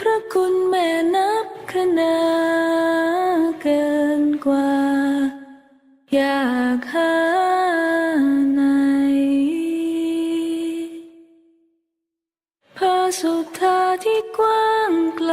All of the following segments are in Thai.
พระคุณแม่นับคะนาเกินกว่า อยากหาไหนพระสุธาที่กว้างไกล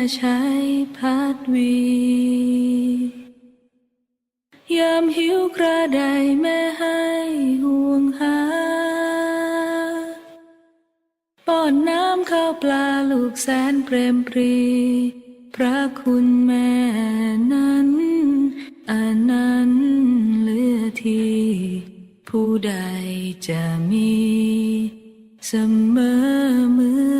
ายแม่ใช้พัดวี ยามหิวกระไดแม่ให้ห่วงหาป้อนน้ำข้าวปลาลูกแสนเปรมปรี พระคุณแม่นั้นอันนั้นเหลือที่ผู้ใดจะมี เสมอเมื่อ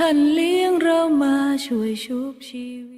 ท่านเลี้ยงเรามาช่วยชุบชีวิต